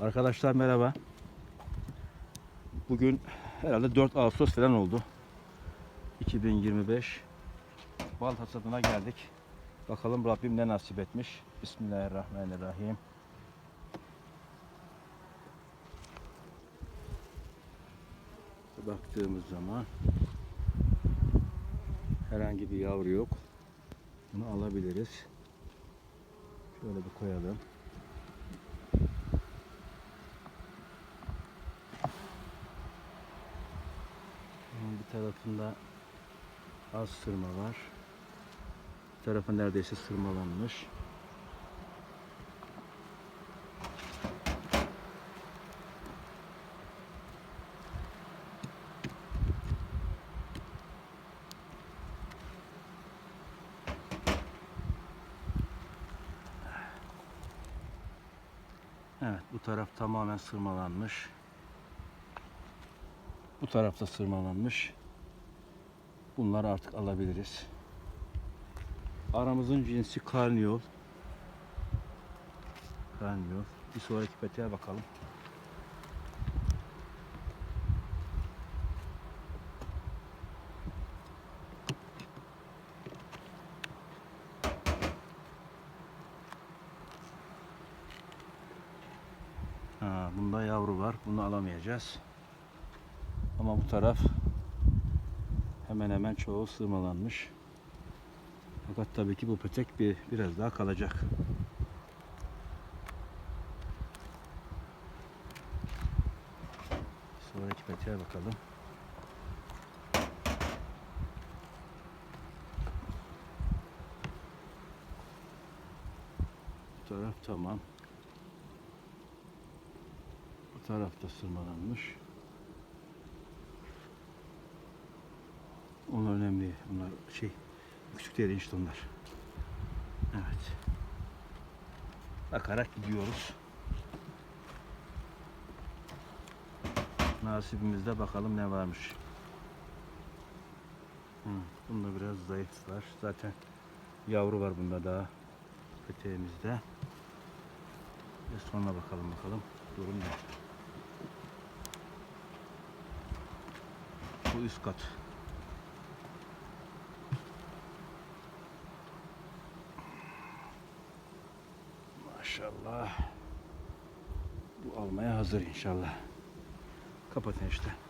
Arkadaşlar merhaba. Bugün herhalde 4 Ağustos falan oldu. 2025. Bal hasadına geldik. Bakalım Rabbim ne nasip etmiş. Bismillahirrahmanirrahim. Baktığımız zaman herhangi bir yavru yok. Bunu alabiliriz. Şöyle bir koyalım. Bunun bir tarafında az sırma var. Bir tarafı neredeyse sırmalanmış. Evet bu taraf tamamen sırmalanmış. Bu tarafta sırmalanmış. Bunları artık alabiliriz. Aramızın cinsi karniyol. Karniyol. Bir sonraki peteğe bakalım. Ha, bunda yavru var. Bunu alamayacağız. Ama bu taraf hemen hemen çoğu sığmalanmış. Fakat tabii ki bu petek bir biraz daha kalacak. Sonraki peteğe bakalım. Bu taraf tamam. Bu taraf da sırmalanmış. Onlar önemli. Onlar şey küçük değil işte onlar. Evet. Bakarak gidiyoruz. Nasibimizde bakalım ne varmış. Hı, bunda biraz zayıflar. Zaten yavru var bunda daha peteğimizde. Ve sonra bakalım bakalım durum ne. Bu üst kat. Maşallah. Bu almaya hazır inşallah. Kapatın işte.